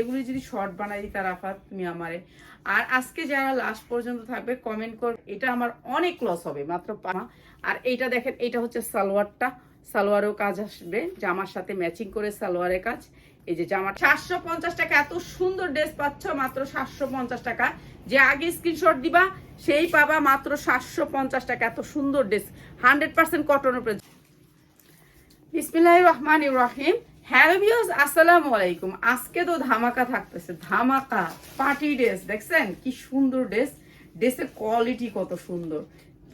এগুলি যদি শর্ট বানাই তার আফাত তুমি আমারে। আর আজকে যারা লাস্ট পর্যন্ত থাকবে কমেন্ট কর, এটা আমার অনেক লস হবে, মাত্র পা- আর এইটা দেখেন এটা হচ্ছে সালোয়ারটা। সালোয়ারেও কাজ আসবে, জামার সাথে ম্যাচিং করে সালোয়ারের কাজ। এই যে জামা সাতশো পঞ্চাশ টাকা, এত সুন্দর ড্রেস পাচ্ছ, মাত্র সাতশো পঞ্চাশ টাকা। যে আগে স্ক্রিনশট দিবা, সেই পাবা মাত্র সাতশো পঞ্চাশ টাকা, এত সুন্দর ড্রেস হান্ড্রেড পার্সেন্ট কটনের উপরে বিসমিল্লাহ রহমান রহিম। হ্যালো ভিউস আসসালামু আলাইকুম। আজকে তো ধামাকা থাকতেছে। ধামাকা পার্টি ড্রেস দেখছেন? কি সুন্দর ড্রেস। ড্রেসের কোয়ালিটি কত সুন্দর।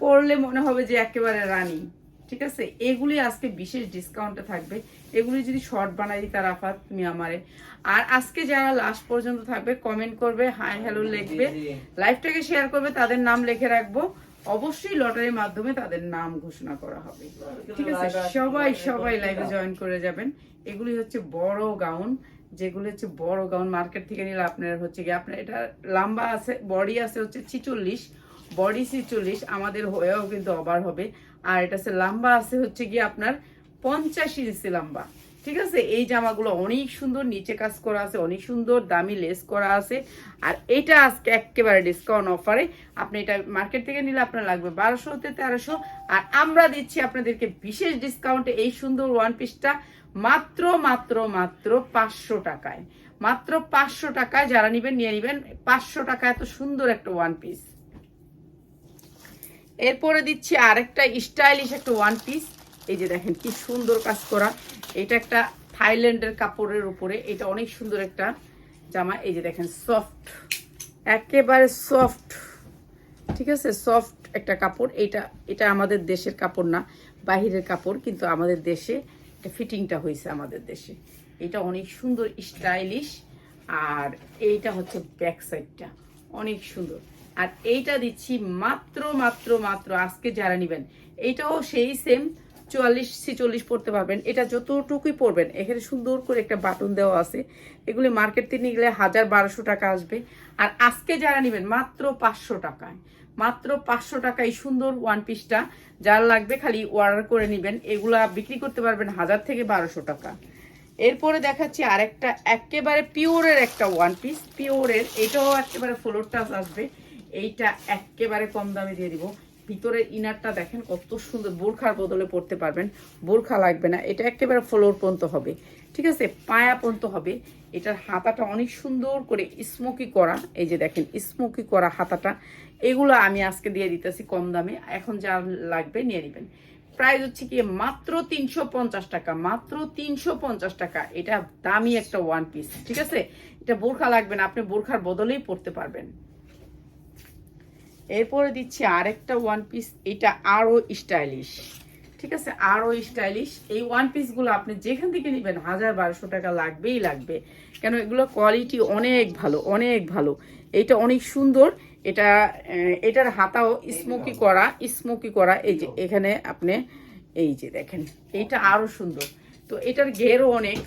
পরলে মনে হবে যে একেবারে রানী। ঠিক আছে? এগুলি আজকে বিশেষ ডিসকাউন্টে থাকবে। এগুলি যদি শর্ট বানাই তার আফাত তুমি আমারে আর আজকে যারা লাস্ট পর্যন্ত থাকবে কমেন্ট করবে হাই হ্যালো লিখবে। লাইভটাকে শেয়ার করবে তাদের নাম লিখে রাখব। অবশ্যই লটারির মাধ্যমে তাদের নাম ঘোষণা করা হবে। ঠিক আছে? সবাই সবাই লাইভে জয়েন করে যাবেন। এগুলি হচ্ছে বড় গাউন যেগুলো হচ্ছে বড় গাউন মার্কেট থেকে নিলে আপনার হচ্ছে কি আপনার এটা লম্বা আছে বডি আছে হচ্ছে ছিচল্লিশ বডি ছিচল্লিশ আমাদের হয়েও কিন্তু অবার হবে। আর এটা হচ্ছে লম্বা আছে হচ্ছে কি আপনার পঞ্চাশ ইঞ্চি লম্বা। ঠিক আছে? এই জামাগুলো অনেক সুন্দর নিচে কাজ করা আছে, অনেক সুন্দর, দামি লেস করা আছে। আর এটা আজকে একেবারে ডিসকাউন্ট অফারে আপনি এটা মার্কেট থেকে নিলে আপনার লাগবে বারোশো হতে তেরোশো। আর আমরা দিচ্ছি আপনাদেরকে বিশেষ ডিসকাউন্টে এই সুন্দর ওয়ান পিসটা মাত্র মাত্র মাত্র পাঁচশো টাকায়। মাত্র পাঁচশো টাকায় যারা নিবেন, নিয়ে নিবেন। পাঁচশো টাকা এত সুন্দর একটা ওয়ান পিস এরপরে দিচ্ছি আরেকটা স্টাইলিশ একটা ওয়ান পিস এই যে দেখেন কি সুন্দর কাজ করা। এটা একটা থাইল্যান্ডের কাপড়ের উপরে। এটা অনেক সুন্দর একটা জামা। এই যে দেখেন সফট একেবারে সফট ঠিক আছে? সফট একটা কাপড়। এটা এটা আমাদের দেশের কাপড় না, বাহিরের কাপড়, কিন্তু আমাদের দেশে এটা ফিটিংটা হয়েছে আমাদের দেশে। এটা অনেক সুন্দর স্টাইলিশ আর এইটা হচ্ছে ব্যাক সাইডটা অনেক সুন্দর। আর এইটা দিচ্ছি মাত্র মাত্র মাত্র, আজকে যারা নেবেন এইটাও সেই সেম চুয়াল্লিশ, ছিচল্লিশ পড়তে পারবেন। এটা যতটুকুই পড়বেন, এখানে সুন্দর করে একটা বাটন দেওয়া আছে। এগুলি মার্কেট থেকে নিয়ে হাজার বারোশো টাকা আসবে। আর আজকে যারা নেবেন, মাত্র পাঁচশো টাকায়, মাত্র পাঁচশো টাকায় সুন্দর ওয়ান পিসটা যার লাগবে খালি অর্ডার করে নেবেন। এগুলা বিক্রি করতে পারবেন হাজার থেকে বারোশো টাকা। এরপরে দেখাচ্ছি আরেকটা একেবারে পিওরের একটা ওয়ান পিস পিওরের, এটাও একেবারে ফ্লোর টাচ আসবে। এইটা একেবারে কম দামে দিয়ে দিব। ভিতরের ইনারটা দেখেন কত সুন্দর, বোরখার বদলে পড়তে পারবেন। বোরখা লাগবে না, এটা একেবারে ফ্লোর পর্যন্ত হবে। ঠিক আছে? পায়া পর্যন্ত হবে। এটার হাতাটা অনেক সুন্দর করে স্মোকি করা। এই যে দেখেন স্মোকি করা হাতাটা। এগুলো আমি আজকে দিয়ে দিতেছি কম দামে। এখন যা লাগবে নিয়ে নেবেন। প্রাইস হচ্ছে কি মাত্র তিনশো পঞ্চাশ টাকা, মাত্র তিনশো পঞ্চাশ টাকা। এটা দামি একটা ওয়ান পিস ঠিক আছে? এটা বোরখা লাগবে না, আপনি বোরখার বদলেই পড়তে পারবেন। এরপরে দিচ্ছি আরেকটা ওয়ান পিস এটা আরও স্টাইলিশ ঠিক আছে? আরও স্টাইলিশ এই ওয়ান পিসগুলো আপনি যেখান থেকে নেবেন, হাজার বারোশো টাকা লাগবেই লাগবে। কেন, এগুলো কোয়ালিটি অনেক ভালো অনেক ভালো। এটা অনেক সুন্দর। এটা এটার হাতাও স্মোকি করা স্মোকি করা। এই যে, এখানে আপনি, এই যে দেখেন, এইটা আরও সুন্দর। তো এটার ঘেরও অনেক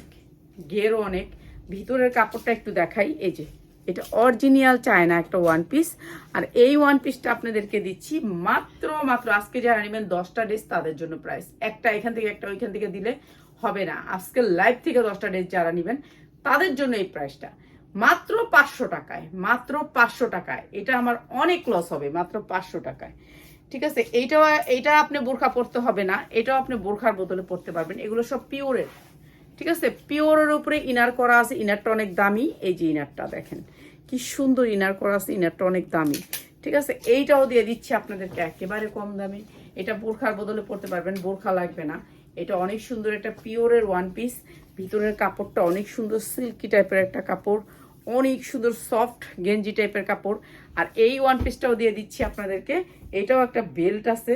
ঘেরও অনেক। ভিতরের কাপড়টা একটু দেখাই। এই যে এটা অরিজিনাল চায়না একটা ওয়ান পিস আর এই ওয়ান পিসটা আপনাদেরকে দিচ্ছি মাত্র মাত্র। আজকে যারা নেবেন দশটা ড্রেস তাদের জন্য প্রাইস একটা এখান থেকে, একটা ওইখান থেকে দিলে হবে না। আজকে লাইভ থেকে দশটা ড্রেস যারা নেবেন, তাদের জন্য এই প্রাইসটা মাত্র পাঁচশো টাকায়, মাত্র পাঁচশো টাকায়। এটা আমার অনেক লস হবে, মাত্র পাঁচশো টাকায়। ঠিক আছে? এইটাও, এইটা আপনি বোরখা পরতে হবে না। এটাও আপনি বোরখার বোতলে পরতে পারবেন। এগুলো সব পিওরের ঠিক আছে? পিওরের উপরে ইনার করা আছে। ইনারটা অনেক দামি। এই যে ইনারটা দেখেন। কি সুন্দর ইনার করা আছে ইনারটা অনেক দামি। ঠিক আছে? এইটাও দিয়ে দিচ্ছি আপনাদেরকে একেবারে কম দামে। এটা বোরখার বদলে পড়তে পারবেন, বোরখা লাগবে না। এটা অনেক সুন্দর একটা পিওরের ওয়ান পিস ভিতরের কাপড়টা অনেক সুন্দর সিল্কি টাইপের একটা কাপড়। অনেক সুন্দর সফট গেঞ্জি টাইপের কাপড়। আর এই ওয়ান পিসটাও দিয়ে দিচ্ছি আপনাদেরকে। এটাও একটা বেল্ট আছে।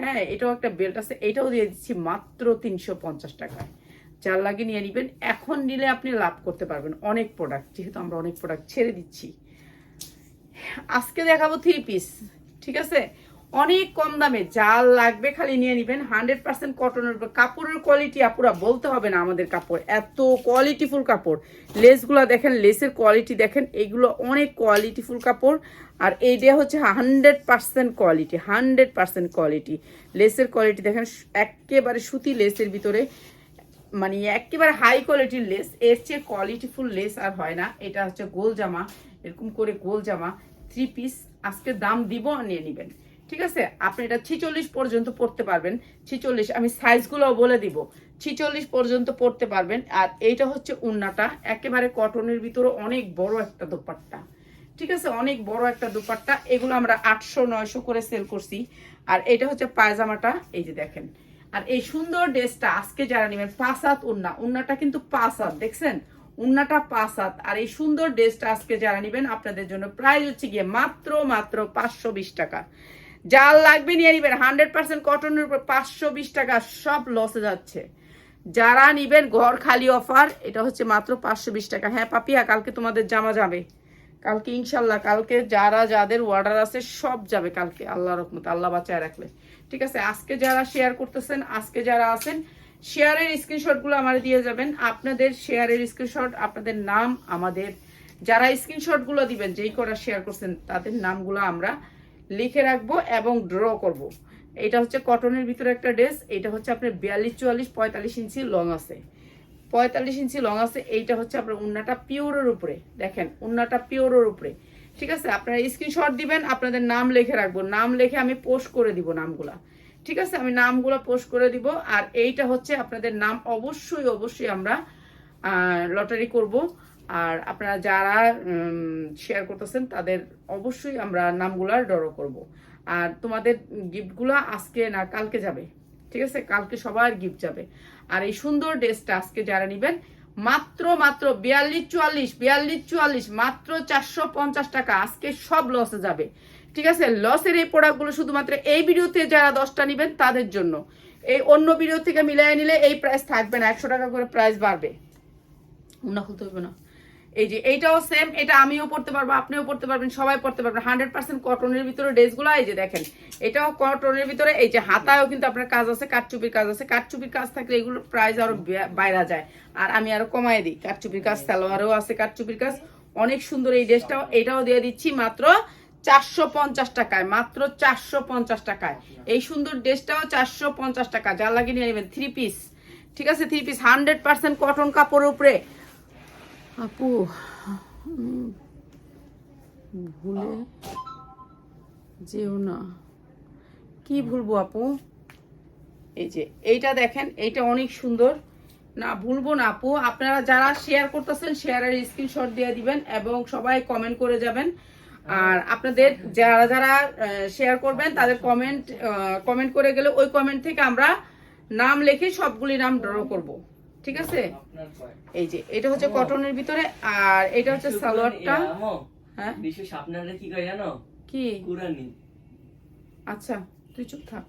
হ্যাঁ এটাও একটা বেল্ট আছে। এটাও দিয়ে দিচ্ছি মাত্র তিনশো পঞ্চাশ টাকায়। যার লাগে নিয়ে নেবেন। এখন নিলে আপনি লাভ করতে পারবেন অনেক প্রোডাক্ট যেহেতু আমরা অনেক প্রোডাক্ট ছেড়ে দিচ্ছি। আজকে দেখাবো থ্রি পিস ঠিক আছে? অনেক কম দামে জাল লাগবে খালি নিয়ে নেবেন। হান্ড্রেড পার্সেন্ট কটনের কাপড়ের কোয়ালিটি আপুরা বলতে হবে না আমাদের কাপড়। এত কোয়ালিটিফুল কাপড়। লেসগুলো দেখেন, লেসের কোয়ালিটি দেখেন, এগুলো অনেক কোয়ালিটিফুল কাপড়। আর এইটা হচ্ছে hundred percent quality hundred percent quality লেসের quality দেখেন, একেবারে সুতি লেসের ভিতরে। মানে একেবারে হাই কোয়ালিটির লেস এর চেয়ে কোয়ালিটিফুল লেস আর হয় না। এটা হচ্ছে গোল জামা, এরকম করে গোল জামা থ্রি পিস আজকে দাম দিব, নিয়ে নেবেন। ঠিক আছে? আপনি এটা ছিচল্লিশ পর্যন্ত পড়তে পারবেন। ছিচল্লিশ, আমি সাইজগুলোও বলে দিব। ছিচল্লিশ পর্যন্ত পড়তে পারবেন। আর এইটা হচ্ছে উন্নাটা। একেবারে কটনের ভিতরে অনেক বড় একটা দোপাট্টা। ঠিক আছে? অনেক বড় একটা দুপাট্টা। এগুলো আমরা আটশো, নয়শো করে সেল করছি। আর এটা হচ্ছে পায়জামাটা। এই যে দেখেন। আর এই সুন্দর ড্রেসটা আজকে যারা নেবেন পাঁচ হাত উন্না, উন্নাটা কিন্তু পাঁচ হাত দেখছেন? উন্নাটা পাঁচ হাত আর এই সুন্দর ড্রেসটা আজকে যারা নেবেন, আপনাদের জন্য প্রাইস হচ্ছে গিয়ে মাত্র মাত্র পাঁচশো বিশ টাকা। যার লাগবে নিয়ে নিবেন, হান্ড্রেড পার্সেন্ট কটনের উপর পাঁচশো বিশ টাকা সব লসে যাচ্ছে। যারা নিবেন, ঘর খালি অফার, এটা হচ্ছে মাত্র পাঁচশো বিশ টাকা। হ্যাঁ পাপিয়া, কালকে তোমাদের জামা যাবে। কালকে ইনশাল্লাহ, কালকে যারা, যাদের অর্ডার আছে, সব যাবে কালকে আল্লাহ রহমত, আল্লাহ বাঁচায় রাখলে। ঠিক আছে, আজকে যারা শেয়ার করতেছেন, আজকে যারা আছেন শেয়ারের স্ক্রিনশটগুলো আমার দিয়ে যাবেন। আপনাদের শেয়ারের স্ক্রিনশট আপনাদের নাম, আমাদের যারা স্ক্রিনশটগুলো দিবেন, যেই করা শেয়ার করছেন, তাদের নামগুলো আমরা লিখে রাখব এবং ড্র করব। এটা হচ্ছে কটনের ভিতরে একটা ড্রেস এটা হচ্ছে আপনার বিয়াল্লিশ, চুয়াল্লিশ, পঁয়তাল্লিশ ইঞ্চি লং আছে। পঁয়তাল্লিশ ইঞ্চি লং আছে, এইটা হচ্ছে আপনার উন্নাটা পিওরের উপরে। দেখেন, উন্নাটা পিওরের উপরে। ঠিক আছে? আপনারা স্ক্রিনশট দিবেন, আপনাদের নাম লিখে রাখব। নাম লিখে আমি পোস্ট করে দিব নামগুলা। ঠিক আছে? আমি নামগুলো পোস্ট করে দিব। আর এইটা হচ্ছে আপনাদের নাম অবশ্যই অবশ্যই আমরা লটারি করব। আর আপনারা যারা শেয়ার করতেছেন, তাদের অবশ্যই আমরা নামগুলা ড্র করব। আর তোমাদের গিফটগুলো আজকে না, কালকে যাবে। ঠিক আছে? কালকে সবার গিফট যাবে। আর এই সুন্দর ড্রেসটা আজকে যারা নেবেন মাত্র মাত্র বিয়াল্লিশ, চুয়াল্লিশ বিয়াল্লিশ চুয়াল্লিশ মাত্র চারশো পঞ্চাশ টাকা। আজকে সব লসে যাবে। ঠিক আছে? লসের এই প্রোডাক্টগুলো শুধুমাত্র এই ভিডিওতে যারা দশটা নেবেন, তাদের জন্য। এই অন্য ভিডিও থেকে মিলাই নিলে এই প্রাইস থাকবে না। একশো টাকা করে প্রাইস বাড়বে। না খুলতে হবে না। এই যে এইটাও সেম এটা আমিও পড়তে পারব, আপনিও পড়তে পারবেন, সবাই পড়তে পারবেন। হান্ড্রেড পার্সেন্ট কটনের ভিতরে ড্রেসগুলো এই যে দেখেন, এটাও কটনের ভিতরে, এই যে হাতায়ও কিন্তু আপনার কাজ আছে, কাঠচুপির কাজ আছে। কাঠচুপির কাজ থাকলে এগুলো প্রাইস আরও বাইরা যায়। আর আমি আরও কমাই দিই। কাঠচুপির কাজ, সালোয়ারও আছে কাঠচুপির কাজ। অনেক সুন্দর এই ড্রেসটাও এটাও দিয়ে দিচ্ছি মাত্র চারশো পঞ্চাশ টাকায়, মাত্র চারশো পঞ্চাশ টাকায়। এই সুন্দর ড্রেসটাও চারশো পঞ্চাশ টাকা। যা লাগিয়ে নিয়ে নেবেন থ্রি পিস ঠিক আছে three piece hundred percent cotton কাপড়ের উপরে। আপু, আমি ভুলে যেও না। কি ভুলবো আপু? এই যে, এইটা দেখেন, এইটা অনেক সুন্দর। না, ভুলবো না আপু। আপনারা যারা শেয়ার করতেছেন শেয়ারের স্ক্রিনশট দিয়ে দিবেন এবং সবাই কমেন্ট করে যাবেন। আর আপনাদের যারা যারা শেয়ার করবেন, তাদের কমেন্ট কমেন্ট করে গেলে ওই কমেন্ট থেকে আমরা নাম লিখে সবগুলি নাম ড্র করব। ঠিক আছে? এই যে এটা হচ্ছে কটনের ভিতরে আর এটা হচ্ছে সালোয়ারটা হ্যাঁ বিশেষ আপনারা কি জানো? কি? কুরানি আচ্ছা তুই চুপ থাক।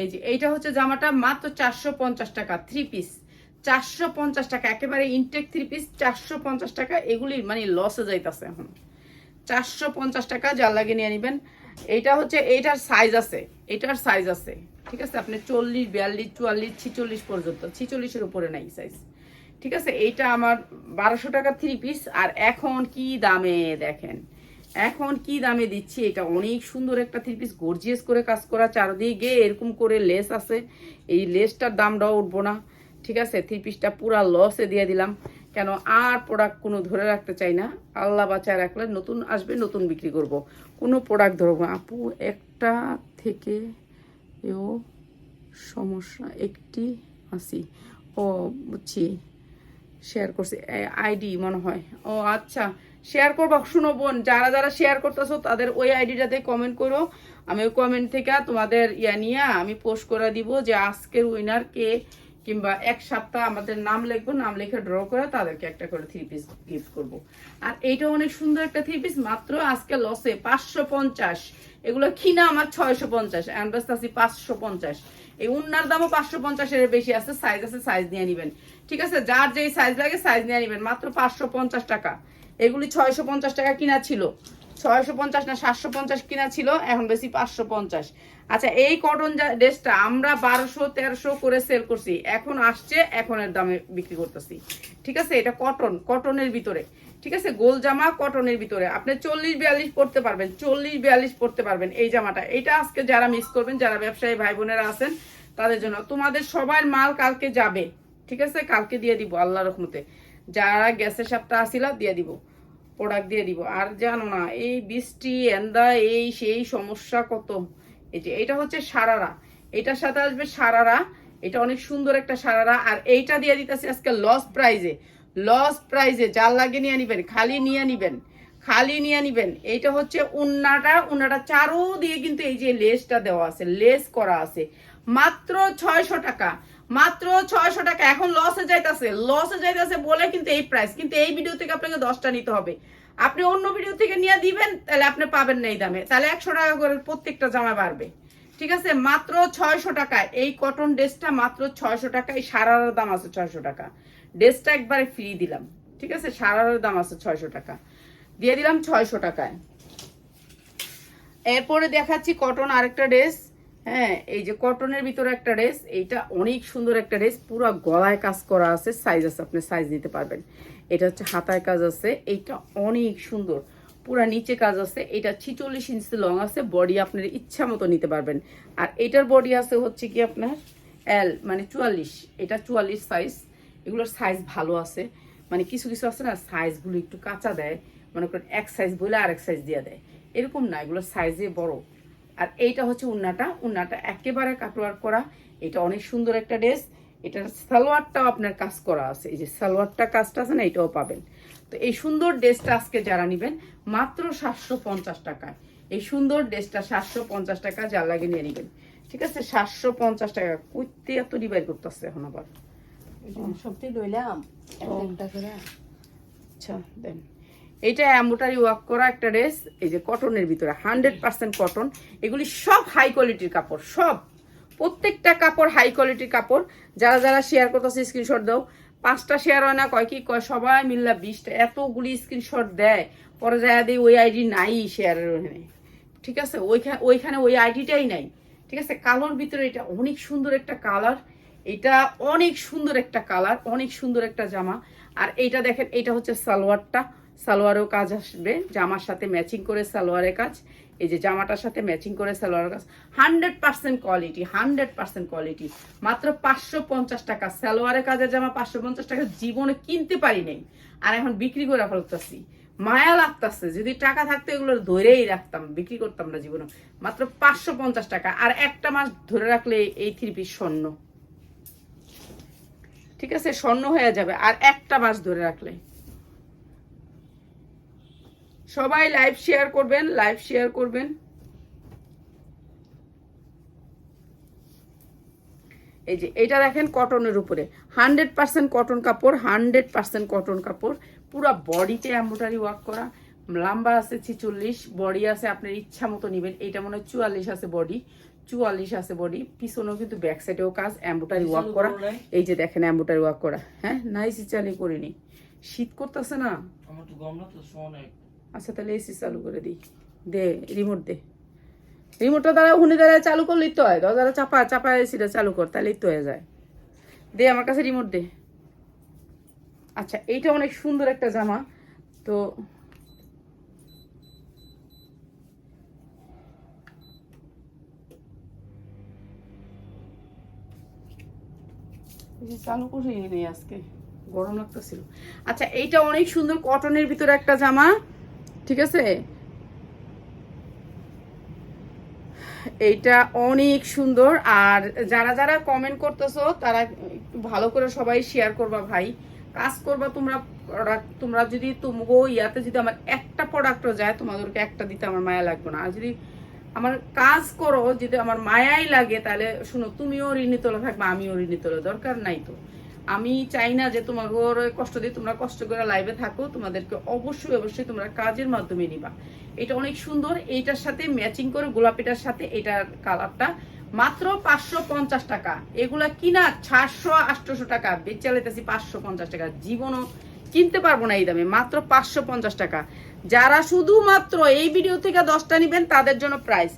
এই যে এইটা হচ্ছে জামাটা মাত্র চারশো পঞ্চাশ টাকা থ্রি পিস চারশো পঞ্চাশ টাকা একেবারে ইনটেক থ্রি পিস চারশো পঞ্চাশ টাকা এগুলি মানে লসে যাইতাছে এখন। চারশো পঞ্চাশ টাকা যার লাগে নিয়ে নিবেন। এইটা হচ্ছে এইটার সাইজ আছে এটার সাইজ আছে। ঠিক আছে? আপনি চল্লিশ, বিয়াল্লিশ, চুয়াল্লিশ, ছিচল্লিশ পর্যন্ত, ছিচল্লিশের উপরে নাই সাইজ ঠিক আছে? এইটা আমার বারোশো টাকা থ্রি পিস আর এখন কি দামে দেখেন? এখন কি দামে দিচ্ছি? এটা অনেক সুন্দর একটা থ্রি পিস গর্জিয়াস করে কাজ করা, চারদিকে এরকম করে লেস আছে। এই লেসটার দামটাও উঠবো না। ঠিক আছে? থ্রি পিসটা পুরা লসে দিয়ে দিলাম। কেন? আর প্রোডাক্ট কোনো ধরে রাখতে চাই না। আল্লাহ বাঁচায় রাখলে নতুন আসবে, নতুন বিক্রি করব। কোনো প্রোডাক্ট ধরবো। আপু, একটা থেকে এও সমস্যা। একটি আসি ও, বুঝছি। শেয়ার করছি। আইডি মনে হয়। ও আচ্ছা। শেয়ার করব। শুনো বোন, যারা যারা শেয়ার করতেছো, তাদের ওই আইডিটাতে কমেন্ট করো। আমি ওই কমেন্ট থেকে তোমাদের ইয়া নিয়ে আমি পোস্ট করে দিব যে আজকের উইনার কে কিংবা এক সপ্তাহ আমাদের নাম লিখব, নাম লিখে ড্র করে তাদেরকে একটা করে থ্রি পিস গিফট করব। আর এইটা অনেক সুন্দর একটা থ্রি পিস মাত্র আজকে লসে পাঁচশো পঞ্চাশ। এগুলো কিনা আমার ছয়শো পঞ্চাশ অ্যান্ডাস্ট আছি পাঁচশো পঞ্চাশ। এই উন্নার দামও পাঁচশো পঞ্চাশের বেশি আছে সাইজ আছে সাইজ নিয়ে নিবেন। ঠিক আছে? যার যেই সাইজ লাগে সাইজ নিয়ে নিবেন, মাত্র পাঁচশো পঞ্চাশ টাকা। এগুলি ছয়শো পঞ্চাশ টাকা কিনা ছিল। ছয়শো পঞ্চাশ না সাতশো পঞ্চাশ কিনা ছিল, এখন বেশি পাঁচশো পঞ্চাশ। আচ্ছা এই কটন ড্রেসটা আমরা বারোশো, তেরোশো করে সেল করছি। এখন আসছে, এখনের দামে বিক্রি করতেছি। ঠিক আছে? এটা কটন কটনের ভিতরে। ঠিক আছে? গোল জামা কটনের ভিতরে। আপনি চল্লিশ বিয়াল্লিশ পড়তে পারবেন, চল্লিশ বিয়াল্লিশ পড়তে পারবেন এই জামাটা। এটা আজকে যারা মিস করবেন, যারা ব্যবসায়ী ভাই বোনেরা আছেন, তাদের জন্য। তোমাদের সবার মাল কালকে যাবে। ঠিক আছে? কালকে দিয়ে দিব আল্লাহ রহমতে। যারা গ্যাসের সাপটা আসিলা, দিয়ে দিব। প্রোডাক্ট দিয়ে দিব। আর জানো না, এই বৃষ্টি, এন্দা, এই সেই সমস্যা কত? এই যে এটা হচ্ছে সারারা। এটার সাথে আসবে সারারা। এটা অনেক সুন্দর একটা সারারা। আর এইটা দিয়ে দিতেছি আজকে লস প্রাইজে লস প্রাইজে যার লাগে নিয়ে নিবেন, খালি নিয়ে নিবেন, খালি নিয়ে নিবেন। এইটা হচ্ছে উন্নাটা। উন্নাটা চারু দিয়ে কিন্তু এই যে লেসটা দেওয়া আছে লেস করা আছে। মাত্র ছয়শো টাকা। মাত্র ছয়শো টাকা। এখন লসে যাইতাছে। লসে যাইতাছে বলে কিন্তু এই প্রাইস কিন্তু এই ভিডিও থেকে আপনাকে দশটা নিতে হবে। আপনি অন্য ভিডিও থেকে নিয়ে দিবেন, তাহলে আপনি পাবেন না এই দামে। তাহলে একশো টাকা করে প্রত্যেকটা জামা বাড়বে। ঠিক আছে? মাত্র ছয়শো টাকা। এই কটন ড্রেসটা মাত্র ছয়শো টাকা। এই সারার দাম আছে ছয়শো টাকা। ড্রেসটা একবারে ফ্রি দিলাম। ঠিক আছে? সারার দাম আছে ছয়শো টাকা। দিয়ে দিলাম ছয়শো টাকায়। এরপরে দেখাচ্ছি কটন আরেকটা ড্রেস হ্যাঁ এই যে কটনের ভিতরে একটা ড্রেস এইটা অনেক সুন্দর একটা ড্রেস পুরো গলায় কাজ করা আছে সাইজ আছে, আপনি সাইজ নিতে পারবেন। এটা হচ্ছে হাতায় কাজ আছে, এইটা অনেক সুন্দর। পুরা নিচে কাজ আছে, এটা ছিচল্লিশ ইঞ্চি লং আছে বডি আপনার ইচ্ছা মতো নিতে পারবেন। আর এটার বডি আছে হচ্ছে কি আপনার এল মানে চুয়াল্লিশ, এটা চুয়াল্লিশ সাইজ এগুলোর সাইজ ভালো আছে। মানে কিছু কিছু আছে না সাইজগুলো একটু কাঁচা দেয়, মনে করেন এক সাইজ বলে আরেক সাইজ দিয়ে দেয়। এরকম না এগুলো সাইজে বড়। আর এইটা হচ্ছে উন্নাটা। উন্নাটা একেবারে কাটওয়ার করা। এটা অনেক সুন্দর একটা ড্রেস এটার সালোয়ারটাও আপনার কাজ করা আছে। এই যে সালোয়ারটা কাজটা আছে না এটাও পাবেন। তো এই সুন্দর ড্রেসটা আজকে যারা নেবেন মাত্র সাতশো পঞ্চাশ টাকায় এই সুন্দর ড্রেসটা সাতশো পঞ্চাশ টাকা যার লাগে নিয়ে নেবেন। ঠিক আছে? সাতশো পঞ্চাশ টাকা। কইতে এত ডিভাইড করতেছে এখন আবার। সবটি লইলাম একটা করে আচ্ছা দেন। এটা অ্যাম্বোটারি ওয়ার্ক করা একটা ড্রেস, এই যে কটনের ভিতরে, হান্ড্রেড পার্সেন্ট কটন। এগুলি সব হাই কোয়ালিটির কাপড়, সব। প্রত্যেকটা কাপড় হাই কোয়ালিটির কাপড়। যারা যারা শেয়ার করতেছে স্ক্রিনশট দাও। পাঁচটা শেয়ার হয় না, কয় কি, কয়, সবাই মিল্লা বিশটা। এতগুলি স্ক্রিনশট দেয়। পরে যায় দিই ওই আইডি নাই শেয়ারের ওখানে। ঠিক আছে? ওইখানে ওইখানে ওই আইডিটাই নাই। ঠিক আছে? কালোর ভিতরে এটা অনেক সুন্দর একটা কালার এটা অনেক সুন্দর একটা কালার অনেক সুন্দর একটা জামা। আর এইটা দেখেন এটা হচ্ছে সালোয়ারটা। সালোয়ারেও কাজ আসবে। জামার সাথে ম্যাচিং করে সালোয়ারের কাজ। এই যে জামাটার সাথে ম্যাচিং করে সালোয়ারের কাজ। Hundred percent quality hundred percent quality মাত্র পাঁচশো পঞ্চাশ টাকা। সালোয়ারের কাজের জামা পাঁচশো পঞ্চাশ টাকা জীবনে কিনতে পারি নাই। আর এখন বিক্রি করে ফেলতেছি। মায়া লাগতেছে। যদি টাকা থাকতো এগুলো ধরেই রাখতাম। বিক্রি করতাম না জীবনে। মাত্র পাঁচশো পঞ্চাশ টাকা। আর একটা মাস ধরে রাখলে এই থ্রি পিস স্বর্ণ। ঠিক আছে? স্বর্ণ হয়ে যাবে। আর একটা মাস ধরে রাখলে। সবাই লাইভ শেয়ার করবেন লাইভ শেয়ার করবেন। এই যে এটা দেখেন কটনের উপরে। হান্ড্রেড পার্সেন্ট কটন কাপড় হান্ড্রেড পার্সেন্ট কটন কাপড়। পুরো বডিতে এম্ব্রয়ডারি ওয়ার্ক করা। লম্বা আছে ছিচল্লিশ বডি আছে আপনার ইচ্ছা মতো নেবেন। এটা মনে হয় চুয়াল্লিশ আছে বডি চুয়াল্লিশ আছে বডি পিছনেও কিন্তু ব্যাক সাইডেও কাজ এম্ব্রয়ডারি ওয়ার্ক করা। এই যে দেখেন এম্ব্রয়ডারি ওয়ার্ক করা। হ্যাঁ নাইস চালি করিনি। শীত করতেছে না? আমার তো তো অনেক আচ্ছা তাহলে এসি চালু করে দিই। দে রিমোট দে। রিমোটটা দ্বারা হুনে দ্বারা চালু করলেই তো হয়। দরজাটা চাপা চাপা এসিটা চালু কর, তাহলেই তো হয়ে যায়। দে, আমার কাছে রিমোট দে। আচ্ছা এইটা অনেক সুন্দর একটা জামা। তো চালু করে আজকে, গরম লাগতেছিল। আচ্ছা এইটা অনেক সুন্দর কটনের ভিতরে একটা জামা। ঠিক আছে? এইটা অনেক সুন্দর। আর যারা যারা কমেন্ট করতেছো, তারা ভালো করে সবাই শেয়ার করবা ভাই। কাজ করবা তোমরা তোমরা যদি তুমগো ইয়াতে যদি আমার একটা প্রোডাক্টও যায়, তোমাদেরকে একটা দিতে আমার মায়া লাগবে না। আর যদি আমার কাজ করো, যদি আমার মায়াই লাগে, তাহলে শুনো, তুমিও ঋণী তোলা থাকবে, আমিও ঋণী তোলা দরকার নাই তো। আমি চাই না যে তোমার কষ্ট দিয়ে তোমরা কষ্ট করে লাইভে থাকো, তোমাদেরকে অবশ্যই অবশ্যই তোমরা কাজের মাধ্যমে নিবা। এটা অনেক সুন্দর, এইটার সাথে ম্যাচিং করে গোলাপিটার সাথে এটার কালারটা মাত্র পাঁচশো পঞ্চাশ টাকা। এগুলা কিনা চারশো আটশোশো টাকা। বেচে পাঁচশো পঞ্চাশ টাকা। জীবনও কিনতে পারব না এই দামে। মাত্র পাঁচশো পঞ্চাশ টাকা। যারা শুধুমাত্র এই ভিডিও থেকে দশটা নিবেন, তাদের জন্য প্রাইস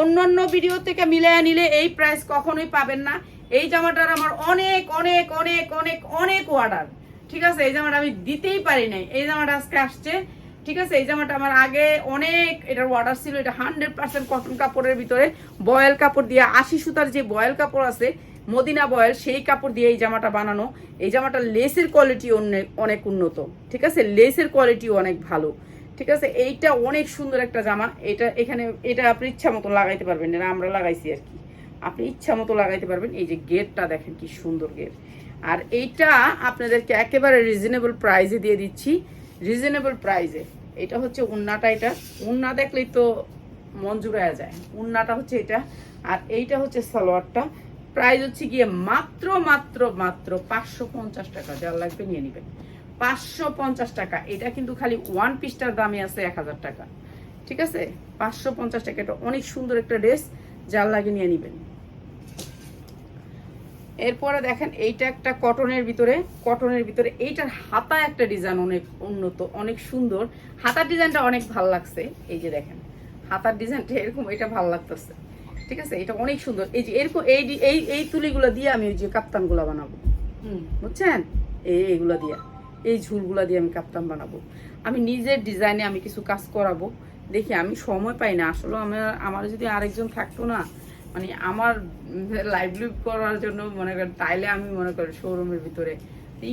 অন্যান্য ভিডিও থেকে মিলিয়ে নিলে এই প্রাইস কখনোই পাবেন না। এই জামাটার আমার অনেক অনেক অনেক অনেক অনেক অর্ডার ঠিক আছে? এই জামাটা আমি দিতেই পারি নাই। এই জামাটা আজকে আসছে। ঠিক আছে? এই জামাটা আমার আগে অনেক এটার অর্ডার ছিল। এটা হান্ড্রেড পার্সেন্ট কটন কাপড়ের ভিতরে। বয়েল কাপড় দিয়ে আশি সুতার যে বয়েল কাপড় আছে, মদিনা বয়েল, সেই কাপড় দিয়ে এই জামাটা বানানো। এই জামাটার লেসের কোয়ালিটি অনেক অনেক উন্নত। ঠিক আছে? লেসের কোয়ালিটিও অনেক ভালো। ঠিক আছে? এইটা অনেক সুন্দর একটা জামা। এটা এখানে, এটা আপনি ইচ্ছা মতো লাগাইতে পারবেন এটা আমরা লাগাইছি আর কি। আপনি ইচ্ছা মতো লাগাইতে পারবেন। এই যে গেটটা দেখেন কি সুন্দর গেট আর এইটা আপনাদেরকে একেবারে রিজনেবল প্রাইসে দিয়ে দিচ্ছি। রিজনেবল প্রাইজে এটা হচ্ছে উন্নাটা এটা। উন্না দেখলেই তো মন জুড়ায়া যায়। উন্নাটা হচ্ছে এটা। আর এইটা হচ্ছে সালোয়ারটা। প্রাইস হচ্ছে গিয়ে মাত্র মাত্র মাত্র পাঁচশো পঞ্চাশ টাকা। যার লাগবে নিয়ে নেবেন। পাঁচশো পঞ্চাশ টাকা। এটা কিন্তু খালি ওয়ান পিসটার দামে আছে এক হাজার টাকা। ঠিক আছে? পাঁচশো পঞ্চাশ টাকা। এটা অনেক সুন্দর একটা ড্রেস যার লাগে নিয়ে নেবেন। এরপরে দেখেন এইটা একটা কটনের ভিতরে কটনের ভিতরে এইটার হাতা একটা ডিজাইন অনেক উন্নত অনেক সুন্দর। হাতার ডিজাইনটা অনেক ভালো লাগছে এই যে দেখেন। হাতার ডিজাইনটা এরকম এটা ভালো লাগতেছে। ঠিক আছে? এটা অনেক সুন্দর। এই যে এরকম এই এই এই তুলিগুলো দিয়ে আমি ওই যে কাপ্তানগুলো বানাবো। হুম। বুঝছেন? এই এইগুলো দিয়ে। এই ঝুলগুলো দিয়ে আমি কাপ্তান বানাবো। আমি নিজের ডিজাইনে আমি কিছু কাজ করাবো। দেখি আমি সময় পাই না। আসলে আমার আমার যদি আরেকজন থাকতো না মানে আমার লাইভলি করার জন্য মনে করেন, তাইলে আমি মনে করি শোরুমের ভিতরে।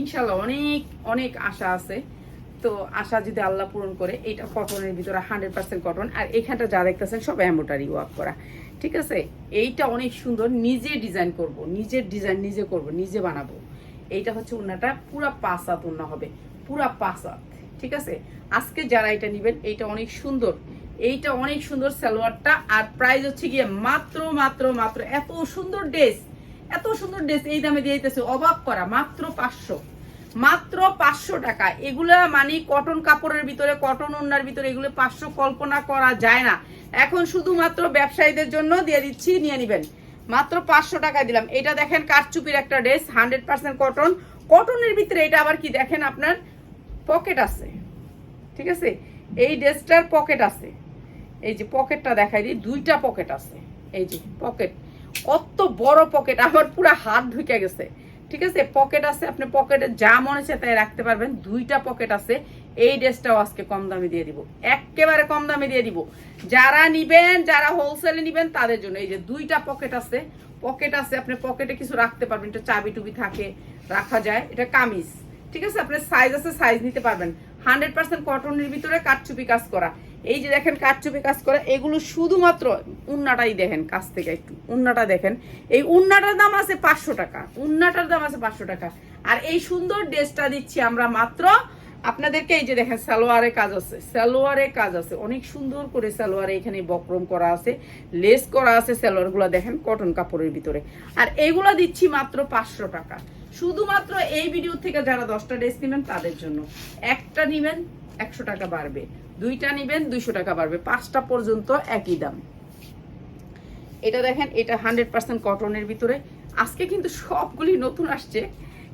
ইনশাল্লাহ অনেক অনেক আশা আছে। তো আশা যদি আল্লাহ পূরণ করে, এইটা কটনের ভিতরে হান্ড্রেড পার্সেন্ট কটন আর এইখানটা যা দেখতেছেন, সব এম্বোটারি ওয়ার্ক করা। ঠিক আছে? এইটা অনেক সুন্দর, নিজে ডিজাইন করব নিজের ডিজাইন নিজে করব, নিজে বানাবো। এইটা হচ্ছে উন্নাটা পুরা পাঁচাত উন্না হবে, পুরা পাঁচাত ঠিক আছে? আজকে যারা এটা নেবেন, এইটা অনেক সুন্দর। এইটা অনেক সুন্দর সালোয়ারটা। আর প্রাইস হচ্ছে গিয়ে মাত্র মাত্র মাত্র এত সুন্দর ড্রেস এত সুন্দর ড্রেস এই দামে দিয়ে দিতেছে। অবাক করা, মাত্র পাঁচশো। মাত্র পাঁচশো টাকা। এগুলা মানে কটন কাপড়ের ভিতরে কটন ওনার ভিতরে এগুলো পাঁচশো কল্পনা করা যায় না। এখন শুধুমাত্র ব্যবসায়ীদের জন্য দিয়ে দিচ্ছি, নিয়ে নিবেন। মাত্র পাঁচশো টাকা দিলাম। এটা দেখেন কারচুপির একটা ড্রেস হান্ড্রেড পার্সেন্ট কটন কটনের ভিতরে এটা আবার কি দেখেন আপনার? পকেট আছে। ঠিক আছে? এই ড্রেসটার পকেট আছে। এই যে পকেটটা দেখাই দিই, দুইটা পকেট আছে। এই যে পকেট, কত বড় পকেট, আমার পুরো হাত ঢুকে গেছে। ঠিক আছে? পকেট আছে, আপনি পকেটে যা মনে হচ্ছে তাই রাখতে পারবেন। দুইটা পকেট আছে, এই ড্রেসটাও আজকে কম দামে দিয়ে দিব। একেবারে কম দামে দিয়ে দিব। যারা নিবেন, যারা হোলসেলে নিবেন, তাদের জন্য। এই যে দুইটা পকেট আছে পকেট আছে, আপনি পকেটে কিছু রাখতে পারবেন। এটা চাবি টুবি থাকে, রাখা যায়। এটা কামিজ। ঠিক আছে? আপনার সাইজ আছে সাইজ নিতে পারবেন। হান্ড্রেড পার্সেন্ট কটনের ভিতরে কাঠচুপি কাজ করা। এই যে দেখেন কাঠচুপি কাজ করা, এগুলো শুধুমাত্র উন্নাটাই দেখেন কাছ থেকে একটু, উন্নাটা দেখেন। এই উন্নাটার দাম আছে পাঁচশো টাকা, উন্নাটার দাম আছে পাঁচশো টাকা। আর এই সুন্দর ড্রেসটা দিচ্ছি আমরা মাত্র, আপনাদেরকে এই যে দেখেন সালোয়ারে কাজ আছে, সালোয়ারে কাজ আছে। অনেক সুন্দর করে সালোয়ারে এখানে বক্রম করা আছে, লেস করা আছে সালোয়ারগুলো দেখেন কটন কাপড়ের ভিতরে। আর এগুলা দিচ্ছি মাত্র পাঁচশো টাকা। শুধুমাত্র এই ভিডিও থেকে যারা দশটা ড্রেস নেবেন, তাদের জন্য। একটা নিবেন, একশো টাকা বাড়বে। দুইটা নিবেন, দুইশো টাকা বাড়বে। পাঁচটা পর্যন্ত একই দাম। এটা দেখেন, এটা হান্ড্রেড পার্সেন্ট কটনের ভিতরে। আজকে কিন্তু সবগুলি নতুন আসছে।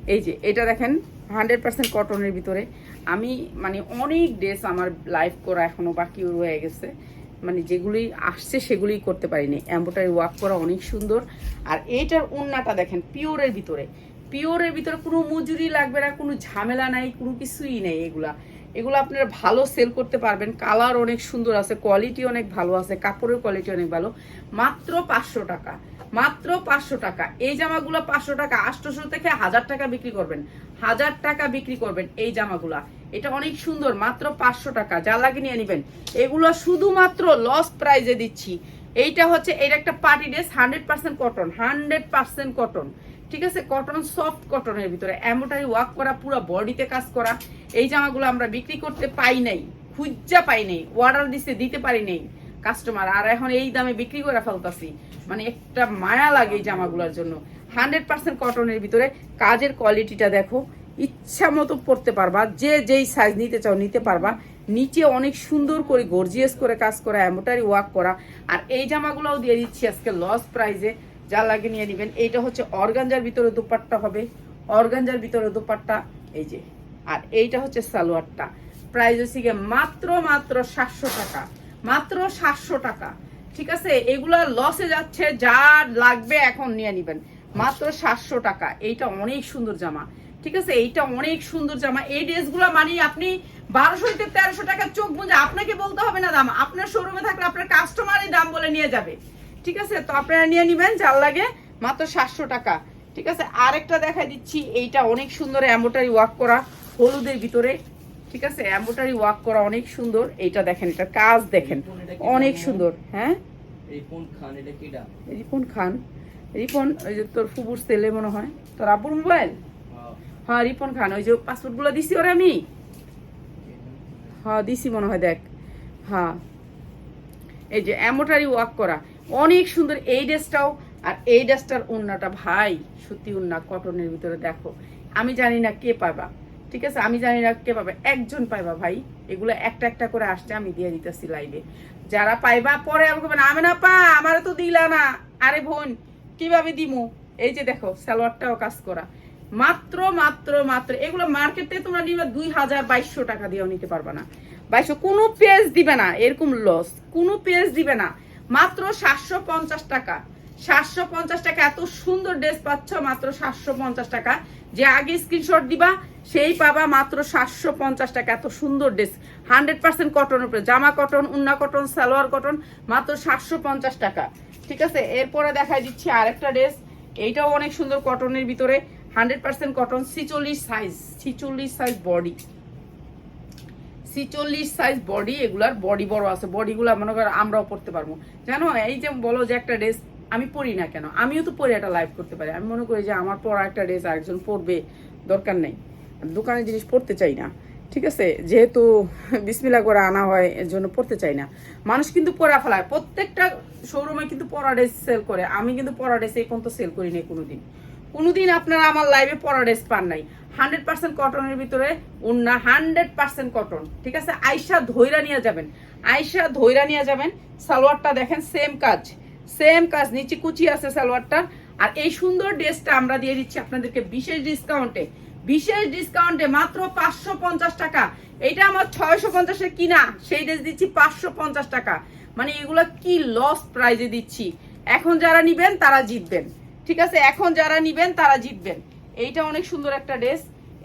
এই যে, এটা দেখেন হান্ড্রেড পার্সেন্ট কটনের ভিতরে। আমি মানে অনেক ড্রেস আমার লাইভ করা এখনও বাকি রয়ে গেছে। মানে যেগুলি আসছে, সেগুলি করতে পারিনি। এম্বোটারি ওয়ার্ক করা অনেক সুন্দর। আর এইটার উন্নাটা দেখেন পিওরের ভিতরে। পিওরের ভিতরে কোনো মজুরি লাগবে না, কোনো ঝামেলা নাই, কোনো কিছুই নেই এগুলা। এগুলো আপনারা ভালো সেল করতে পারবেন। কালার অনেক সুন্দর আছে কোয়ালিটি অনেক ভালো আছে, কাপড়ের কোয়ালিটি অনেক ভালো। মাত্র পাঁচশো টাকা, মাত্র পাঁচশো টাকা। এই জামাগুলো পাঁচশো টাকা, আটশোশো থেকে হাজার টাকা বিক্রি করবেন। হাজার টাকা বিক্রি করবেন এই জামাগুলা। এটা অনেক সুন্দর, মাত্র পাঁচশো টাকা। যা লাগে নিয়ে নেবেন। এগুলো শুধুমাত্র লস প্রাইজে দিচ্ছি। এইটা হচ্ছে, এটা একটা party dress hundred percent cotton hundred percent cotton ঠিক আছে? কটন সফট কটনের ভিতরে। এমোটারি ওয়ার্ক করা, পুরো বডিতে কাজ করা। এই জামাগুলো আমরা বিক্রি করতে পাই নাই। খুঁজা পাই নাই। অর্ডার দিতে দিতে পারি নাই। কাস্টমার আর এখন এই দামে বিক্রি করে ফেলতাছি। মানে একটা মায়া লাগে এই জামাগুলোর জন্য। হান্ড্রেড পার্সেন্ট কটনের ভিতরে। কাজের কোয়ালিটিটা দেখো। ইচ্ছা মতো পড়তে পারবা। যে যেই সাইজ নিতে চাও, নিতে পারবা। নিচে অনেক সুন্দর করে গর্জিয়াস করে কাজ করা এমোটারি ওয়ার্ক করা। আর এই জামাগুলোও দিয়ে দিচ্ছি আজকে লস প্রাইজে যা লাগে নিয়ে নেবেন। এইটা হচ্ছে অর্গানজার ভিতরে দুপাট্টা হবে। অর্গানজার ভিতরে দুপাট্টা, এই যে। আর এইটা হচ্ছে সালোয়ারটা। প্রাইস হচ্ছে গিয়ে মাত্র মাত্র সাতশো টাকা। মাত্র সাতশো টাকা। ঠিক আছে? এগুলা লসে যাচ্ছে যা লাগবে এখন নিয়ে নিবেন। মাত্র সাতশো টাকা। এইটা অনেক সুন্দর জামা। ঠিক আছে? এইটা অনেক সুন্দর জামা। এই ড্রেসগুলো মানে আপনি বারোশো থেকে তেরোশো টাকা চোখ বুঝে আপনাকে বলতে হবে না দাম। আপনার শোরুমে থাকলে আপনার কাস্টমারই দাম বলে নিয়ে যাবে। ঠিক আছে? তো আপনারা নিয়ে নিবেন যার লাগে মাত্র সাতশো টাকা। ঠিক আছে? আরেকটা দেখা দিচ্ছি এইটা অনেক সুন্দর এম্বোটারি ওয়াক করা হলুদের ভিতরে। ঠিক আছে? এম্বোটারি ওয়াক করা অনেক সুন্দর। এইটা দেখেন এটা কাজ দেখেন। অনেক সুন্দর হ্যাঁ? রিপন খান এটা কিডা রিপন খান। রিপন ওই যে তোর ফুবুর ছেলে মনে হয়। তোর আব্বুর মোবাইল? হ্যাঁ। হ্যাঁ রিপন খান ওই যে পাসপোর্টগুলো দিছি ওরে আমি। হ্যাঁ দিছি মনে হয় দেখ। হ্যাঁ। এই যে এমোটারি ওয়াক করা। অনেক সুন্দর এই ড্রেসটাও, আর এই ড্রেসটার উন্নাটা ভাই, সত্যি উন্না কটনের ভিতরে দেখো। আমি জানি না কে পাবা ঠিক আছে? আমি জানি না কে পাবে একজন পাইবা ভাই। এগুলো একটা একটা করে আসছে, আমি দিয়ে দিতেছি লাইভে যারা পাইবা পরে আমাকে আমি না পা আমারও তো দিলা না। আরে বোন, কীভাবে দিমু? এই যে দেখো, সালোয়ারটাও কাজ করা। মাত্র মাত্র মাত্র, এগুলো মার্কেটে তোমরা নিবে দুই হাজার বাইশশো টাকা দিয়েও নিতে পারবে না। বাইশশো কোনো পেজ দিবে না, এরকম লস কোনো পেজ দিবে না। মাত্র সাতশো পঞ্চাশ টাকা। সাতশো পঞ্চাশ টাকা, এত সুন্দর ড্রেস পাচ্ছ, মাত্র সাতশো পঞ্চাশ টাকা। যে আগে স্ক্রিনশট দিবা, সেই পাবা মাত্র সাতশো পঞ্চাশ টাকা, এত সুন্দর ড্রেস। হান্ড্রেড পার্সেন্ট কটনের উপরে, জামা কটন উন্না কটন সালোয়ার কটন মাত্র সাতশো পঞ্চাশ টাকা। ঠিক আছে? এরপরে দেখাই দিচ্ছি আরেকটা ড্রেস। এইটাও অনেক সুন্দর কটনের ভিতরে। হান্ড্রেড পার্সেন্ট কটন ছিচল্লিশ সাইজ ছিচল্লিশ সাইজ বডি ছিচল্লিশ সাইজ বডি এগুলার বডি বড় আছে। মনে করো আমরাও পারব। জানো, এই যে বলো যে একটা ড্রেস আমি না কেন? আমিও তো পরে একটা লাইভ করতে পারি। আমি মনে করি যে আমার পরা একটা ড্রেস আরেকজন পরবে, দরকার নেই। দোকানের জিনিস পড়তে চাই না। ঠিক আছে? যেহেতু বিসমিলা করে আনা হয়, এর জন্য পড়তে চাই না। মানুষ কিন্তু পরা ফেলায়। প্রত্যেকটা শোরুমে কিন্তু পরা ড্রেস সেল করে। আমি কিন্তু পরা ড্রেস এই পর্যন্ত সেল করি নাই কোনোদিন। কোনোদিন আপনারা আমার লাইভে পরা ড্রেস পান নাই। হান্ড্রেড পার্সেন্ট কটনের ভিতরে উন্না হান্ড্রেড পার্সেন্ট কটন ঠিক আছে? আয়সা ধৈরা নিয়ে যাবেন। আয়সা ধৈরা নিয়ে যাবেন। সালোয়ারটা দেখেন সেম কাজ। সেম কাজ, নিচে কুচি আছে সালোয়ারটা। আর এই সুন্দর ড্রেসটা আমরা দিয়ে দিচ্ছি আপনাদেরকে বিশেষ ডিসকাউন্টে বিশেষ ডিসকাউন্টে মাত্র পাঁচশো পঞ্চাশ টাকা। এটা আমার ছয়শো পঞ্চাশে কিনা, সেই ড্রেস দিচ্ছি পাঁচশো পঞ্চাশ টাকা। মানে এগুলো কি লস প্রাইজে দিচ্ছি। এখন যারা নিবেন, তারা জিতবেন। ঠিক আছে, এখন যারা নিবেন তারা জিতবেন। এইটা অনেক সুন্দর একটা ড্রেস।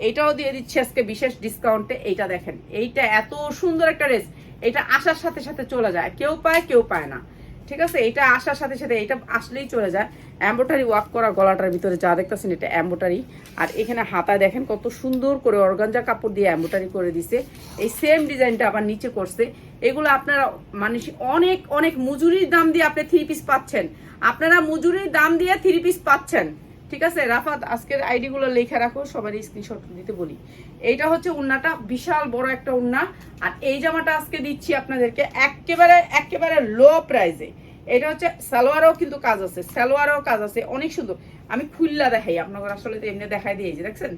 এইটাও দিয়ে দিচ্ছি আজকে বিশেষ ডিসকাউন্টে এইটা দেখেন, এইটা এত সুন্দর একটা ড্রেস। এটা আসার সাথে সাথে চলে যায়। কেউ পায় কেউ পায় না। ঠিক আছে এটা আসার সাথে সাথে এটা আসলেই চলে যায়। এম্বোটারি ওয়ার্ক করা গলাটার ভিতরে যা দেখতেছেন এটা এম্বোটারি আর এখানে হাতায় দেখেন কত সুন্দর করে অর্গানজা কাপড় দিয়ে এম্বোটারি করে দিছে। এই সেম ডিজাইনটা আবার নিচে করছে। এগুলো আপনারা মানে অনেক অনেক মজুরির দাম দিয়ে আপনি থ্রি পিস পাচ্ছেন। আপনারা মজুরির দাম দিয়ে থ্রি পিস পাচ্ছেন। ঠিক আছে? রাফাত, আজকের আইডি গুলো লেখা রাখো, সবারই স্ক্রিনশট দিতে বলি। এইটা হচ্ছে উন্নাটা, বিশাল বড় একটা উন্না। আর এই জামাটা আজকে দিচ্ছি আপনাদেরকে একেবারে একেবারে লো প্রাইসে এটা হচ্ছে সালোয়ারও কিন্তু কাজ আছে, সালোয়ারও কাজ আছে, অনেক সুন্দর। আমি খুললা দেখাই, আপনাদের আসলে তো এমনি দেখাই দিয়েছি, দেখছেন?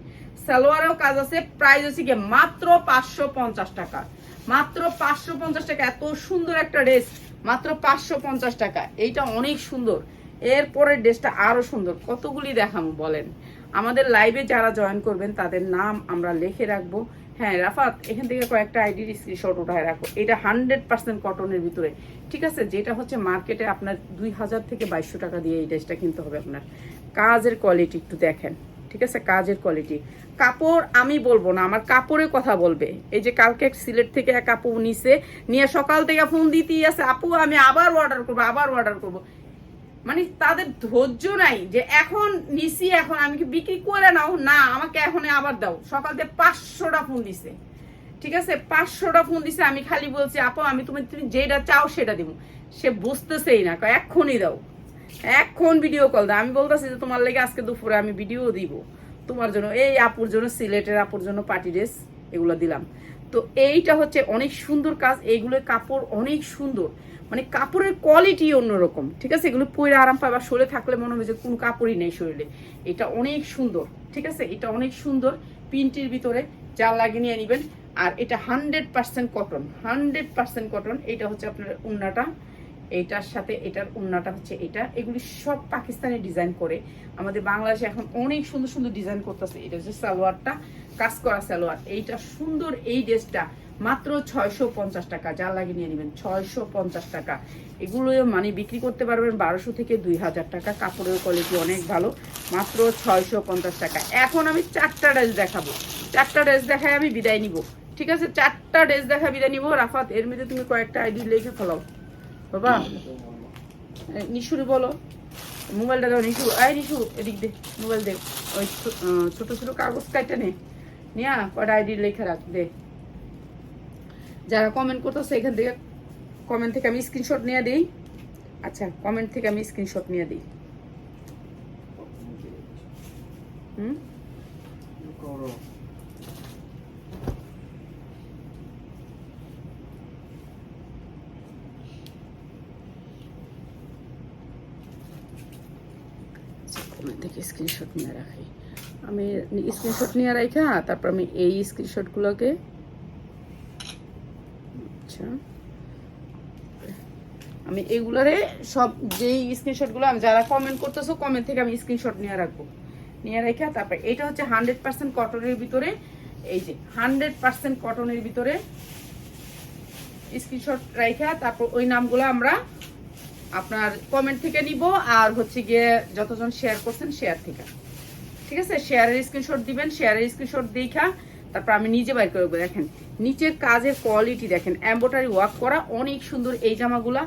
সালোয়ারও কাজ আছে প্রাইস হচ্ছে গিয়ে মাত্র পাঁচশো পঞ্চাশ টাকা। মাত্র পাঁচশো পঞ্চাশ টাকা, এত সুন্দর একটা ড্রেস মাত্র পাঁচশো পঞ্চাশ টাকা। এইটা অনেক সুন্দর। এরপরের ড্রেসটা আরও সুন্দর। কতগুলি দেখাবো বলেন? আমাদের লাইভে যারা জয়েন করবেন, তাদের নাম আমরা লিখে রাখব। হ্যাঁ রাফাত, এখান থেকে কয়েকটা আইডির স্ক্রিনশট উঠায় রাখো। এটা হান্ড্রেড পার্সেন্ট কটনের ভিতরে। ঠিক আছে? যেটা হচ্ছে মার্কেটে আপনার দুই হাজার থেকে বাইশশো টাকা দিয়ে এই ড্রেসটা কিনতে হবে আপনার। কাজের কোয়ালিটি একটু দেখেন। ঠিক আছে? কাজের কোয়ালিটি কাপড় আমি বলব না, আমার কাপড়ের কথা বলবে। এই যে কালকে সিলেট থেকে এক আপু নিছে, নিয়ে সকাল থেকে ফোন দিতেই আছে, আপু, আমি আবার অর্ডার করব, আবার অর্ডার করব। মানে তাদের ধৈর্য নাই যে এখন নিছি, এখন আমি কি বিক্রি করে নাও? না, আমাকে এখন আবার দাও। সকাল থেকে পাঁচশোটা ফোন দিছে। ঠিক আছে? পাঁচশোটা ফোন দিছে, আমি খালি বলছি, আপু, আমি তুমি তুমি যেটা চাও সেটা দিব। সে বুঝতেছেই না এক্ষুনি দাও। এখন ভিডিও কল দাও। আমি বলতেছি যে তোমার লেগে আজকে দুপুরে আমি ভিডিও দিব। তোমার জন্য, এই আপুর জন্য, সিলেটের আপুর জন্য পার্টি ড্রেস এগুলো দিলাম। তো এইটা হচ্ছে অনেক সুন্দর কাজ, এইগুলোর কাপড় অনেক সুন্দর। মানে কাপড়ের কোয়ালিটি অন্যরকম, ঠিক আছে? এগুলো পরে আরাম পাবা, শরীরে থাকলে মনে হবে যে কোনো কাপড়ই নেই শরীরে। এটা অনেক সুন্দর, ঠিক আছে? এটা অনেক সুন্দর পিনটির ভিতরে জাল লাগিয়ে নিয়ে নেবেন। আর এটা hundred percent cotton hundred percent cotton এটা হচ্ছে আপনার উন্নাটা। এইটার সাথে এটার উন্নাটা হচ্ছে এটা। এগুলি সব পাকিস্তানি ডিজাইন করে। আমাদের বাংলাদেশে এখন অনেক সুন্দর সুন্দর ডিজাইন করতেছে। এটা হচ্ছে সালোয়ারটা, কাজ করা সালোয়ার। এইটা সুন্দর এই ড্রেসটা মাত্র ছয়শো পঞ্চাশ টাকা। যা লাগিয়ে নিয়ে নেবেন, ছয়শো পঞ্চাশ টাকা। এগুলো মানে বিক্রি করতে পারবেন বারোশো থেকে দুই হাজার টাকা। কাপড়ের কোয়ালিটি অনেক ভালো। মাত্র ছয়শো পঞ্চাশ টাকা। এখন আমি চারটা ড্রেস দেখাবো। চারটা ড্রেস দেখায় আমি বিদায় নিব। ঠিক আছে? চারটা ড্রেস দেখা বিদায় নিব। রাফাত, এর মধ্যে তুমি কয়েকটা আইডি লিখে ফেলাও। বাবা নিশুরি বলো। মোবাইলটা দাও, নিশু। আয় নিশু, এদিক দে, মোবাইল দে। ওই ছোট ছোট কাগজ কাটটা নে। নিয়া কটা আইডি লেখা রাখ, দে। যারা কমেন্ট করতেছে, এখান থেকে কমেন্ট থেকে আমি স্ক্রিনশট নিয়ে দিই। আচ্ছা কমেন্ট থেকে আমি স্ক্রিনশট নিয়ে দিই। হুম? স্ক্রিনশট নিয়ে রাখি। আমি স্ক্রিনশট নিয়ে রাখা তারপর আমি এই স্ক্রিনশটগুলোকে আচ্ছা আমি এগুলারে সব যেই স্ক্রিনশটগুলো আমি যারা কমেন্ট করতেছো কমেন্ট থেকে আমি স্ক্রিনশট নিয়ে রাখব। নিয়ে রেখে তারপর এটা হচ্ছে হান্ড্রেড পার্সেন্ট কটনের ভিতরে, এই যে হান্ড্রেড পার্সেন্ট কটনের ভিতরে স্ক্রিনশট রাখা তারপর ওই নামগুলো আমরা আপনার কমেন্ট থেকে নিব, আর হচ্ছে গিয়ে যতজন শেয়ার করছেন শেয়ার থেকে। ঠিক আছে? শেয়ারের স্ক্রিনশট দিবেন শেয়ারের স্ক্রিনশট দেখা, তারপর আমি নিজে বাইর করে দেখেন, নিচের কাজের কোয়ালিটি দেখেন এম্বোটারি ওয়ার্ক করা অনেক সুন্দর এই জামাগুলা।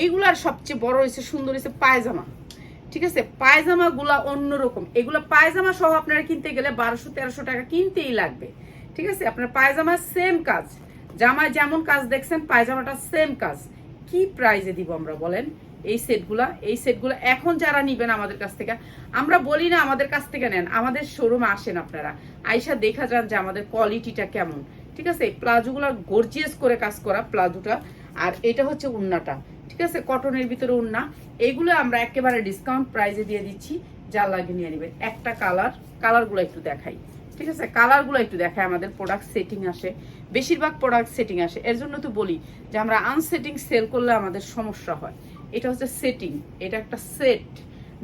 এইগুলার সবচেয়ে বড় হয়েছে সুন্দর হয়েছে পায়জামা। ঠিক আছে? পায়জামাগুলা অন্যরকম। এগুলা পায়জামা সহ আপনারা কিনতে গেলে বারোশো, তেরোশো টাকা কিনতেই লাগবে। ঠিক আছে? আপনার পায়জামা সেম কাজ। জামায় যেমন কাজ দেখছেন, পায়জামাটা সেম কাজ। কি প্রাইজে দিব আমরা বলেন? এই সেটগুলা এই সেটগুলো এখন যারা নিবেন আমাদের কাছ থেকে, আমরা বলি না আমাদের কাছ থেকে নেন, আমাদের শোরুমে আসেন আপনারা। আইসা দেখা যান যে আমাদের কোয়ালিটিটা কেমন, ঠিক আছে? প্লাজোগুলো গর্জিয়াস করে কাজ করা প্লাজোটা, আর এটা হচ্ছে উন্নাটা, ঠিক আছে? কটনের ভিতরে উন্না এইগুলো আমরা একেবারে ডিসকাউন্ট প্রাইজে দিয়ে দিচ্ছি যা লাগে নিয়ে নেবেন। একটা কালার কালারগুলো একটু দেখাই। ঠিক আছে কালারগুলো একটু দেখায়, আমাদের প্রোডাক্ট সেটিং আসে, বেশিরভাগ প্রোডাক্ট সেটিং আসে। এর জন্য তো বলি যে আমরা আনসেটিং সেল করলে আমাদের সমস্যা হয়। এটা হচ্ছে সেটিং এটা একটা সেট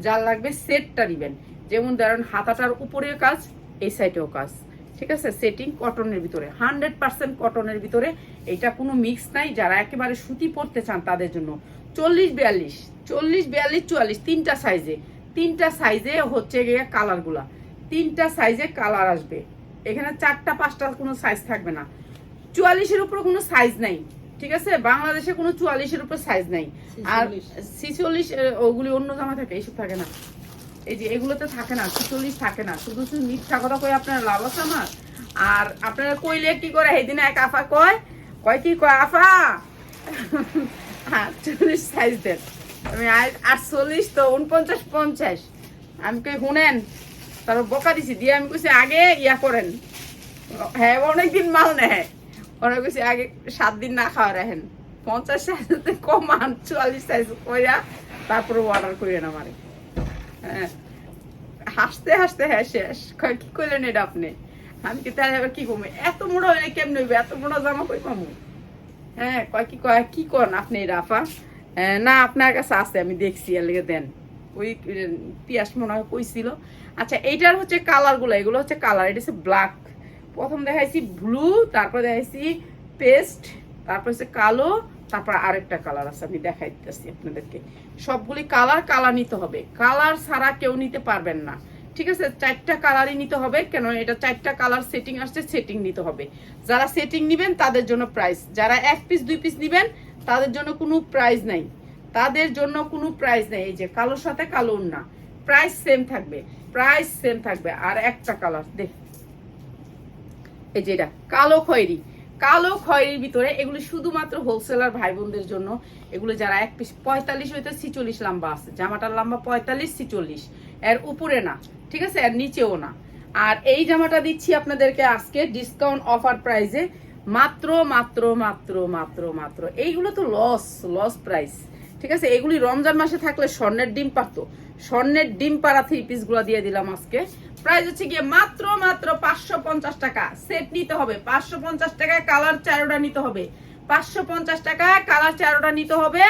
যার লাগবে সেটটা নেবেন যেমন ধরেন হাতাটার উপরেও কাজ, এই সাইডেও কাজ। ঠিক আছে সেটিং কটনের ভিতরে। হান্ড্রেড পার্সেন্ট কটনের ভিতরে এটা কোনো মিক্স নাই, যারা একেবারে সুতি পড়তে চান তাদের জন্য। চল্লিশ বিয়াল্লিশ চল্লিশ বিয়াল্লিশ চুয়াল্লিশ, তিনটা সাইজে তিনটা সাইজে হচ্ছে গিয়ে কালারগুলা তিনটা সাইজে কালার আসবে। এখানে চারটা পাঁচটা কোনো সাইজ থাকবে না। চুয়াল্লিশের উপর কোনো সাইজ নাই ঠিক আছে? বাংলাদেশে কোনো চুয়াল্লিশের উপর সাইজ নাই। আর ছিচল্লিশ। ওগুলি অন্য জামা থাকে এইসব থাকে না। এই যে এগুলোতে থাকে না ছিচল্লিশ থাকে না। শুধু শুধু মিথ্যা কথা কই আপনার লাভ আছে আমার? আর আপনারা কইলে কি করে? এই দিনে এক আফা কয় কয় কি কয় আফা? আটচল্লিশ সাইজ দেন আমি আটচল্লিশ তো উনপঞ্চাশ পঞ্চাশ। আমি কই শুনেন তারপর বকা দিছি দিয়ে আমি কইছি আগে ইয়া করেন। হ্যাঁ অনেকদিন মাল নেয়। ওরা কইছি আগে সাত দিন না খাওয়া রাখেন। পঞ্চাশ সাইজতে কমান চুয়াল্লিশ সাইজ কইরা তারপরে অর্ডার করিয়েন আমারে। হ্যাঁ হাসতে হাসতে হ্যাঁ শেষ। কি করলেন এটা আপনি? আমি কি তাহলে এবার কি কমে? এত মোড়া হইলে কেমন হইবে? এত মোড়া জামা কই পামু? হ্যাঁ কয় কি কয় কি করেন আপনি এই রাফা হ্যাঁ, না আপনার কাছে আছে আমি দেখছি। এর লেগে দেন। ওই পিয়াস মনে হয় কইছিল। আচ্ছা এইটার হচ্ছে কালারগুলো এগুলো হচ্ছে কালার এটা হচ্ছে ব্ল্যাক প্রথম দেখাইছি ব্লু তারপর দেখাইছি পেস্ট তারপর হচ্ছে কালো, তারপর আরেকটা কালার আছে, আমি দেখাই দিতেছি আপনাদেরকে। সবগুলি কালার কালার নিতে হবে। কালার ছাড়া কেউ নিতে পারবেন না। ঠিক আছে? চারটা কালারই নিতে হবে, কেন এটা চারটা কালার সেটিং আসছে সেটিং নিতে হবে। যারা সেটিং নেবেন, তাদের জন্য প্রাইস যারা এক পিস দুই পিস নেবেন, তাদের জন্য কোনো প্রাইস নাই। তাদের জন্য কোনো প্রাইস নেই। এই যে, কালোর সাথে কালো না প্রাইস সেম থাকবে। প্রাইস সেম থাকবে, আর একটা কালার দেখ। এই যে এটা, কালো খয়েরি। কালো খয়েরির ভিতরে এগুলি শুধুমাত্র হোলসেলার ভাই বোনদের জন্য, এগুলো যারা এক পিস পঁয়তাল্লিশ হইতে ছিচল্লিশ লম্বা আছে, জামাটার লম্বা পঁয়তাল্লিশ, ছিচল্লিশ। এর উপরে না, ঠিক আছে? এর নিচেও না। আর এই জামাটা দিচ্ছি আপনাদেরকে আজকে ডিসকাউন্ট অফার প্রাইসে মাত্র মাত্র মাত্র মাত্র মাত্র। এইগুলো তো লস লস প্রাইস ঠিক আছে? এগুলি রমজান মাসে থাকলে স্বর্ণের ডিম পারতো। স্বর্ণের ডিম পাড়া থ্রি পিসগুলা দিয়ে দিলাম আজকে। প্রাইস হচ্ছে গিয়ে মাত্র মাত্র পাঁচশো পঞ্চাশ টাকা। সেট নিতে হবে। পাঁচশো পঞ্চাশ টাকায় কালার চারোটা নিতে হবে। পাঁচশো পঞ্চাশ টাকা কালার চারোটা নিতে হবে।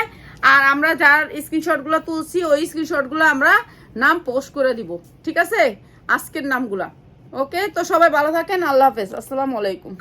আর আমরা যার স্ক্রিনশটগুলো তুলছি, ওই স্ক্রিনশটগুলো আমরা নাম পোস্ট করে দিব। ঠিক আছে? আজকের নামগুলা। ওকে তো সবাই ভালো থাকেন। আল্লাহ হাফেজ। আসসালামু আলাইকুম।